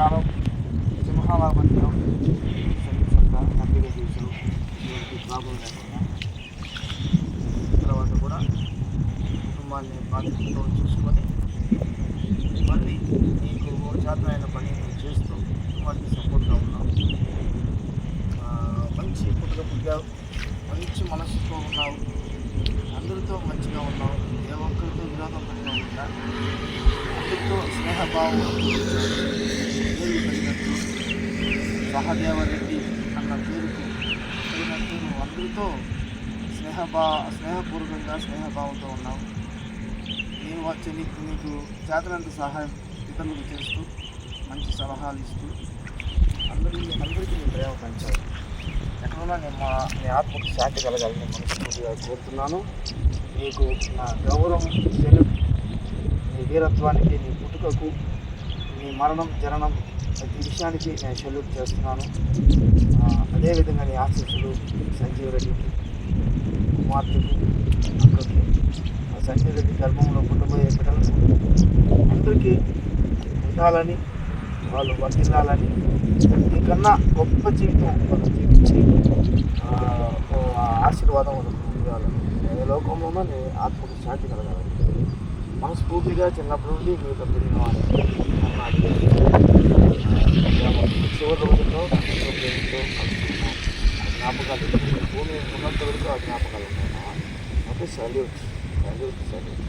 ఎంతకాలం సింహాలాభంలో సర్వీసంతా హ్యాపీగా ఎటువంటి ప్రాబ్లం లేకుండా తర్వాత కూడా కుటుంబాన్ని బాధ్యతతో చూసుకొని మళ్ళీ నీకు చేతనైన పని నువ్వు చేస్తూ కుటుంబానికి సపోర్ట్గా ఉన్నాం మంచి పుట్టుక పుట్టావు మంచి మనసుతో ఉన్నావు అందరితో మంచిగా ఉన్నావు ఏ ఒక్కరితో విరోధం పెట్టుకోకుండా ఎంతో స్నేహభావం కలిగినట్టు సహదేవరెడ్డి అన్న పేరుకు తగినట్టు నువ్వు అందరితో స్నేహభా స్నేహపూర్వకంగా స్నేహభావంతో ఉన్నావు నేను వచ్చి నీకు నీకు చేతనంత సహాయం ఇతరులకు చేస్తూ మంచి సలహాలు ఇస్తూ అందరికీ అందరికీ నీ ప్రేమ పంచావు ఎక్కడున్నా నేను మా నీ ఆత్మకు శాంతి కలగాలని మనస్ఫూర్తిగా కోరుతున్నాను. నీకు నా గౌరవం తెలుగు నీ వీరత్వానికి నీ పుట్టుకకు నీ మరణం జననం ప్రతి విషయానికి నేను సెల్యూట్ చేస్తున్నాను. అదేవిధంగా నీ ఆశీస్సులు సంజీవ్ రెడ్డికి కుమార్తెకు అక్కకి సంజీవ్ రెడ్డి గర్భంలో పుట్టబోయే బిడ్డలకు అందరికీ ఉండాలని వాళ్ళు వర్తిల్లాలని నీకన్నా గొప్ప జీవితం వాళ్ళు జీవించి ఆశీర్వాదం వాళ్ళకు ఉండాలని. ఏ లోకంలోనూ ఆత్మకు శాంతి కలగాలని. మనస్ఫూర్తిగా చిన్నప్పటి నుండి మీతో పెరిగిన వాడిని చివరి రోజుల్లో ఎంతో ప్రేమతో కలుసుకున్నాం జ్ఞాపకాలు. భూమి ఉన్నంత వరకు ఆ జ్ఞాపకాలు ఉన్నాయి. Okay salute salute salute